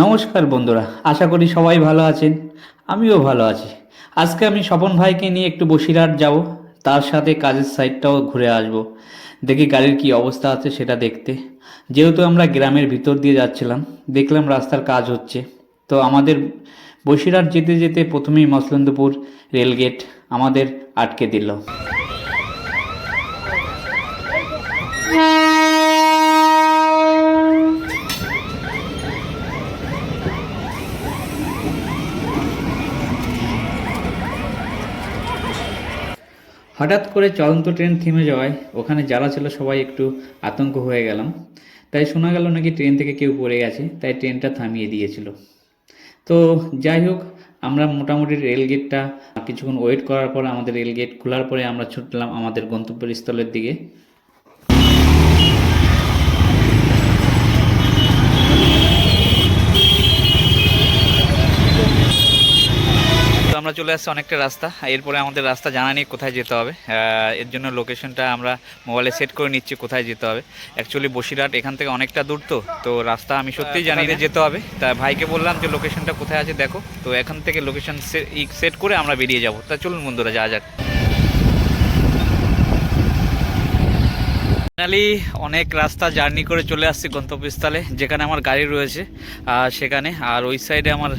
নমস্কার বন্ধুরা, আশা করি সবাই ভালো আছেন। আমিও ভালো আছি। আজকে আমি স্বপন ভাইকে নিয়ে একটু বসিরহাট যাব, তার সাথে কাজের সাইডটাও ঘুরে আসব, দেখি গাড়ির কি অবস্থা আছে সেটা দেখতে। যেহেতু আমরা গ্রামের ভিতর দিয়ে যাচ্ছিলাম, দেখলাম রাস্তার কাজ হচ্ছে। তো আমাদের বসিরহাট যেতে যেতে প্রথমেই মসলন্দপুর রেলগেট আমাদের আটকে দিল। হঠাৎ করে চলন্ত ট্রেন থেমে যাওয়ায় ওখানে যারা ছিল সবাই একটু আতঙ্ক হয়ে গেলাম। তাই শোনা গেল নাকি ট্রেন থেকে কেউ পড়ে গেছে, তাই ট্রেনটা থামিয়ে দিয়েছিল। তো যাই হোক, আমরা মোটামুটি রেল গেটটা কিছুক্ষণ ওয়েট করার পর, আমাদের রেল গেট খোলার পরে আমরা ছুটলাম আমাদের গন্তব্যস্থলের দিকে। আমরা চলে আসছি অনেকটা রাস্তা। এরপরে আমাদের রাস্তা জানা নেই কোথায় যেতে হবে। এর জন্য লোকেশনটা আমরা মোবাইলে সেট করে নিচ্ছি কোথায় যেতে হবে। অ্যাকচুয়ালি বসিরহাট এখান থেকে অনেকটা দূর তো। তো রাস্তা আমি সত্যিই জানি না। যেতে হবে? তা ভাইকে বললাম যে লোকেশনটা কোথায় আছে দেখো। তো এখান থেকে লোকেশন সেট করে আমরা বেরিয়ে যাব। তা চলুন বন্ধুরা যাওয়া যাক। ফাইনালি অনেক রাস্তা জার্নি করে চলে আসছি গন্তব্যস্থলে যেখানে আমার গাড়ি রয়েছে। আর সেখানে আর ওই সাইডে আমার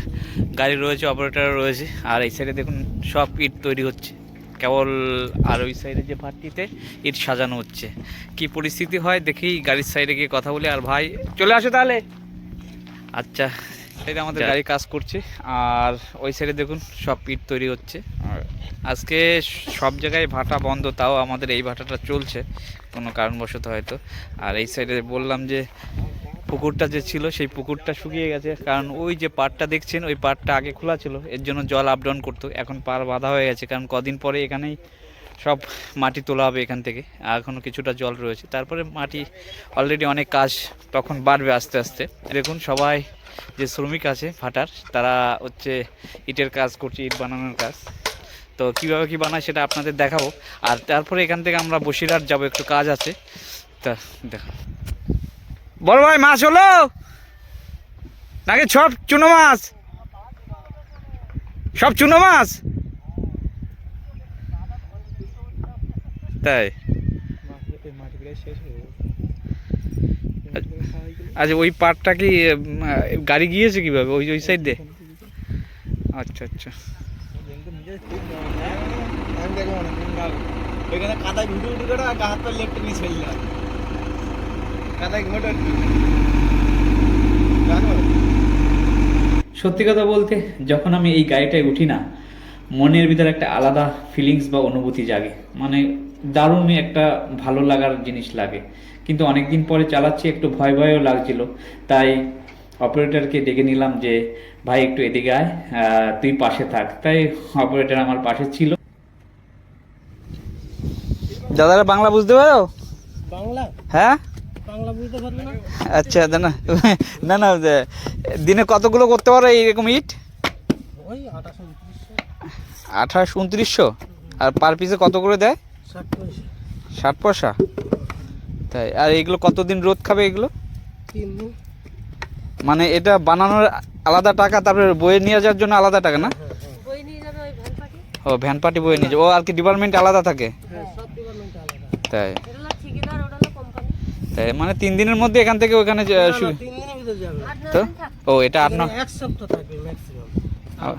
গাড়ি রয়েছে অপারেটর রয়েছে। আর এই সাইডে দেখুন সব ইট তৈরি হচ্ছে। কেবল আর ওই সাইডে যে ভাটটিতে ইট সাজানো হচ্ছে। কি পরিস্থিতি হয় দেখি গাড়ির সাইডে গিয়ে কথা বলি। আর ভাই চলে আসো তাহলে। আচ্ছা এটা আমাদের গাড়ি কাজ করছে আর ওই সাইডে দেখুন সব ইট তৈরি হচ্ছে। আজকে সব জায়গায় ভাটা বন্ধ, তাও আমাদের এই ভাটাটা চলছে, কোনো কারণবশত হয়তো। আর এই সাইডে বললাম যে, পুকুরটা যে ছিল, সেই পুকুরটা শুকিয়ে গেছে। কারণ ওই যে পাড়টা দেখছেন, ওই পাড়টা আগে খোলা ছিল, এর জন্য জল আপ ডাউন করতো। এখন পার বাঁধা হয়ে গেছে, কারণ কদিন পরে এখানেই সব মাটি তোলা হবে এখান থেকে। এখনও কিছুটা জল রয়েছে। তারপরে মাটি অলরেডি অনেক কাজ তখন বাড়বে আস্তে আস্তে। দেখুন, সবাই যে শ্রমিক আছে ভাটার, তারা হচ্ছে ইটের কাজ করছে, ইট বানানোর কাজ। তো কীভাবে কী বানায় সেটা আপনাদের দেখাবো। আর তারপরে এখান থেকে আমরা বসিরহাট যাব, একটু কাজ আছে। তা দেখা। বড় ভাই, মাছ হলো? নাকি সব চুনো মাছ? সব চুনো মাছ? তাই? আচ্ছা ওই পার্টটা কি গাড়ি গিয়েছে কীভাবে? ওই ওই সাইড দিয়ে? আচ্ছা আচ্ছা। কাদায় ঘুটে করে হাত পা নিয়ে কাদায় ঘুটে সত্যি কথা বলতে, যখন আমি এই গাড়িটায় উঠি না, মনের ভিতরে একটা আলাদা ফিলিংস বা অনুভূতি জাগে। মানে দারুণই একটা ভালো লাগার জিনিস লাগে। কিন্তু অনেক দিন পরে চালাচ্ছি, একটু ভয় ভয়ও লাগছিল। তাই অপারেটরকে ডেকে নিলাম যে ভাই একটু এদিকে আয় তুই পাশে থাক। তাই অপারেটর আমার পাশে ছিল। দাদারা বাংলা বুঝতে পারো? বাংলা? হ্যাঁ? বাংলা বুঝতে পারবে না? আচ্ছা না না না দিনে কতগুলো করতে পারো এইরকম ইট? ওই আঠাশ উনত্রিশশো। আর পার পিসে কত করে দেয়? ষাট পয়সা। ষাট পয়সা? তাই আর এগুলো কতদিন রোদ খাবে এগুলো? তিন দিন। মানে এটা বানানোর আলাদা টাকা তারপরে বয়ে নিয়ে যাওয়ার জন্য আলাদা টাকা না? নিয়ে ওই ভ্যান পার্টি? ও ভ্যান পার্টি বয়ে নিয়ে যাবে। ও আর কি ডিপার্টমেন্ট আলাদা থাকে? হ্যাঁ সব ডিপার্টমেন্ট আলাদা। তাই। তাই মানে তিন দিনের মধ্যে এখান থেকে ওখানে নয় তো? ও এটা আট ন এখানে এক সপ্তাহ থাকবে ম্যাক্সিমাম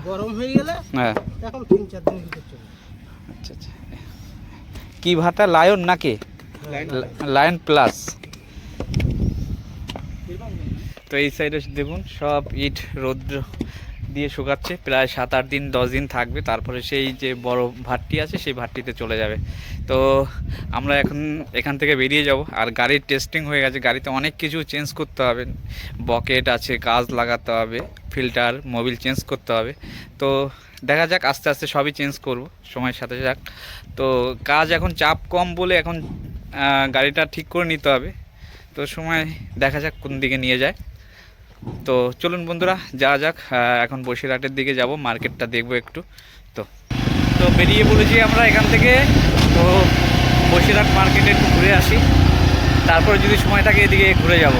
গরম হয়ে গেলে হ্যাঁ। এখন তিন চার চলে আচ্ছা আচ্ছা। কি ভাটা লায়ন নাকি? Lion plus. তো এই সাইডে দেখুন, সব ইট, রৌদ্র দিয়ে শুকাচ্ছে। প্রায় সাত আট দিন, দশ দিন থাকবে। তারপরে সেই যে বড় ভাটটি আছে, সেই ভাটটিতে চলে যাবে। তো আমরা এখন এখান থেকে বেরিয়ে যাব। আর গাড়ির টেস্টিং হয়ে গেছে। গাড়িতে অনেক কিছু চেঞ্জ করতে হবে। বকেট আছে, কাজ লাগাতে হবে ফিল্টার মোবিল চেঞ্জ করতে হবে। তো দেখা যাক, আস্তে আস্তে সবই চেঞ্জ করব। সময়ের সাথে যাক তো কাজ এখন চাপ কম বলে এখন গাড়িটা ঠিক করে নিতে হবে। তো সময় দেখা যাক কোন দিকে নিয়ে যায়। তো চলুন বন্ধুরা যা যাক। এখন বসিরহাটের দিকে যাব, মার্কেটটা দেখব একটু। তো তো বেরিয়ে পড়েছি আমরা এখান থেকে। তো বসিরহাট মার্কেটে একটু ঘুরে আসি। তারপরে যদি সময় থাকে এদিকে ঘুরে যাব।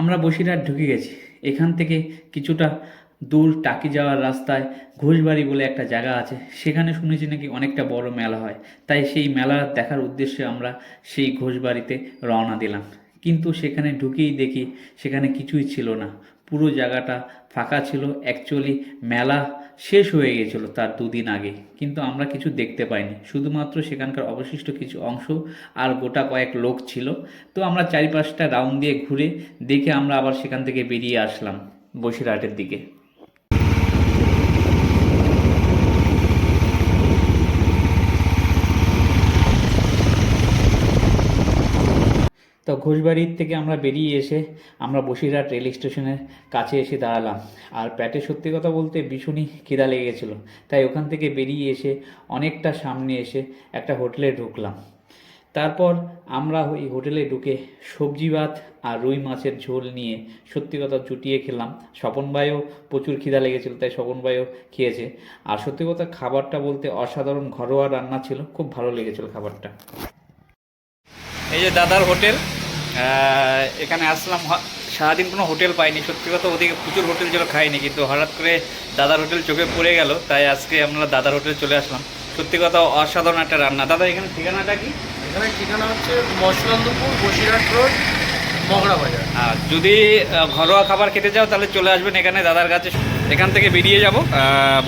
আমরা বসিরহাট ঢুকে গেছি। এখান থেকে কিছুটা দূর টাকি যাওয়ার রাস্তায় ঘোষবাড়ি বলে একটা জায়গা আছে। সেখানে শুনেছি নাকি অনেকটা বড় মেলা হয়। তাই সেই মেলা দেখার উদ্দেশ্যে আমরা সেই ঘোষবাড়িতে রওনা দিলাম। কিন্তু সেখানে ঢুকেই দেখি সেখানে কিছুই ছিল না। পুরো জায়গাটা ফাঁকা ছিল। অ্যাকচুয়ালি মেলা শেষ হয়ে গিয়েছিল তার দুদিন আগে। কিন্তু আমরা কিছু দেখতে পাইনি। শুধুমাত্র সেখানকার অবশিষ্ট কিছু অংশ আর গোটা কয়েক লোক ছিল। তো আমরা চারিপাশটা রাউন্ড দিয়ে ঘুরে দেখে আমরা আবার সেখান থেকে বেরিয়ে আসলাম বসিরহাটের দিকে তো ঘোষবাড়ির থেকে আমরা বেরিয়ে এসে আমরা বসিরহাট রেল স্টেশনের কাছে এসে দাঁড়ালাম। আর প্যাটে সত্যি কথা বলতে ভীষণই খিদা লেগে গেছিল তাই ওখান থেকে বেরিয়ে এসে অনেকটা সামনে এসে একটা হোটেলে ঢুকলাম। তারপর আমরা ওই হোটেলে ঢুকে সবজি ভাত আর রুই মাছের ঝোল নিয়ে সত্যি কথা চুটিয়ে খেলাম। স্বপন ভাইও প্রচুর খিদা লেগেছিল, তাই স্বপন ভাইও খেয়েছে। আর সত্যি কথা খাবারটা বলতে অসাধারণ ঘরোয়া রান্না ছিল, খুব ভালো লেগেছিল খাবারটা। এই যে দাদার হোটেল এখানে আসলাম সারাদিন কোনো হোটেল পাইনি। সত্যি কথা ওদিকে প্রচুর হোটেল ছিল খাইনি। কিন্তু হঠাৎ করে দাদার হোটেল চোখে পড়ে গেল তাই আজকে আমরা দাদার হোটেলে চলে আসলাম। সত্যি কথা অসাধারণ একটা রান্না। দাদা এখানে ঠিকানাটা কি? এখানে ঠিকানা হচ্ছে মশলান্দপুর বসিরহাট রোড মগরা বাজার। আর যদি ঘরোয়া খাবার খেতে চাও তাহলে চলে আসবেন এখানে দাদার কাছে। এখান থেকে বেরিয়ে যাব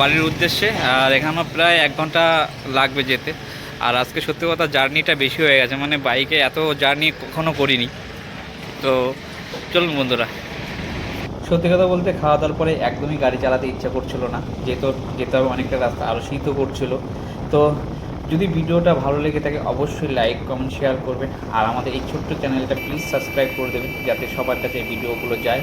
বাড়ির উদ্দেশ্যে। আর এখানে প্রায় এক ঘণ্টা লাগবে যেতে। আর আজকে সত্যি কথা জার্নিটা বেশি হয়ে গেছে মানে বাইকে এত জার্নি কখনো করিনি। তো চলুন বন্ধুরা। সত্যি কথা বলতে খাওয়া দাওয়ার পরে একদমই গাড়ি চালাতে ইচ্ছা করছিল না, যেহেতু যেতে হবে অনেকটা রাস্তা আরও শীতও করছিল। তো যদি ভিডিওটা ভালো লেগে থাকে, অবশ্যই লাইক কমেন্ট শেয়ার করবেন। আর আমাদের এই ছোট্ট চ্যানেলটা প্লিজ সাবস্ক্রাইব করে দেবেন, যাতে সবার কাছে এই ভিডিওগুলো যায়।